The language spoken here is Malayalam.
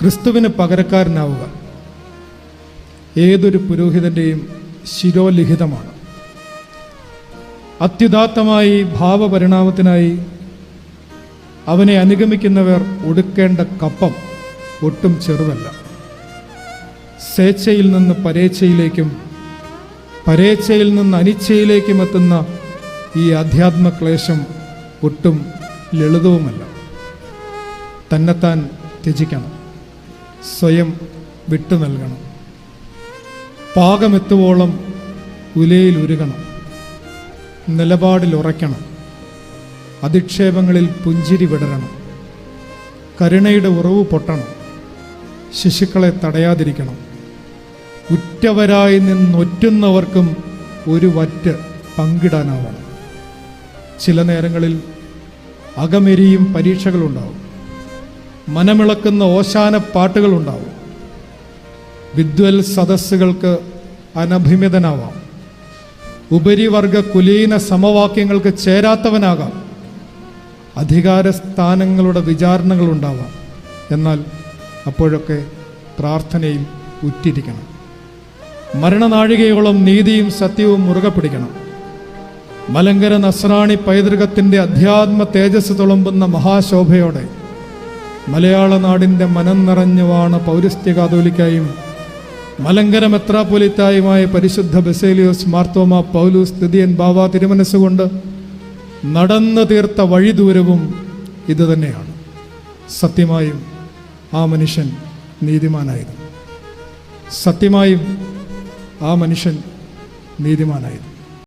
ക്രിസ്തുവിന് പകരക്കാരനാവുക. ഏതൊരു പുരോഹിതന്റെയും ശിരോലിഖിതമാണ്. അത്യുദാത്തമായി ഭാവപരിണാമത്തിനായി അവനെ അനുഗമിക്കുന്നവർ ഒടുക്കേണ്ട കപ്പം ഒട്ടും ചെറുതല്ല. സ്വേച്ഛയിൽ നിന്ന് പരേച്ഛയിലേക്കും പരേച്ഛയിൽ നിന്ന് അനിച്ഛയിലേക്കും എത്തുന്ന ഈ അധ്യാത്മ ക്ലേശം ഒട്ടും ലളിതവുമല്ല. തന്നെത്താൻ ത്യജിക്കണം. സ്വയം വിട്ടു നൽകണം. പാകമെത്തുവോളം ഉലയിൽ ഉരുകണം നിലപാടിൽ ഉറയ്ക്കണം അധിക്ഷേപങ്ങളിൽ പുഞ്ചിരി വിടരണം. കരുണയുടെ ഉറവ് പൊട്ടണം. ശിശുക്കളെ തടയാതിരിക്കണം. ഉറ്റവരായി നിന്നൊറ്റുന്നവർക്കും ഒരു വറ്റ് പങ്കിടാനാവണം. ചില നേരങ്ങളിൽ അകമെരിയും പരീക്ഷകളുണ്ടാവും. മനമിളക്കുന്ന ഓശാന പാട്ടുകളുണ്ടാവും വിദ്വൽ സദസ്സുകൾക്ക് അനഭിമിതനാവാം. ഉപരിവർഗ കുലീന സമവാക്യങ്ങൾക്ക് ചേരാത്തവനാകാം. അധികാര സ്ഥാനങ്ങളുടെ വിചാരണകളുണ്ടാവാം. എന്നാൽ അപ്പോഴൊക്കെ പ്രാർത്ഥനയിൽ ഉറ്റിരിക്കണം. മരണനാഴികയോളം നീതിയും സത്യവും മുറുകെ പിടിക്കണം. മലങ്കര നസ്രാണി പൈതൃകത്തിന്റെ അധ്യാത്മ തേജസ് തുളുമ്പുന്ന മഹാശോഭയോടെ മലയാള നാടിന്റെ മനം നിറഞ്ഞുവാണ് പൗരസ്ത്യ കാതോലിക്കായും മലങ്കര മെത്രാപൊലിത്തായുമായ പരിശുദ്ധ ബസേലിയോസ് മാർത്തോമ പൗലൂസ് സ്ഥിതിയൻ ബാവ തിരുമനസ്സുകൊണ്ട് നടന്നു തീർത്ത വഴിദൂരവും ഇതുതന്നെയാണ് സത്യമായും ആ മനുഷ്യൻ നീതിമാനായിരുന്നു. സത്യമായും ആ മനുഷ്യൻ നീതിമാനായിരുന്നു.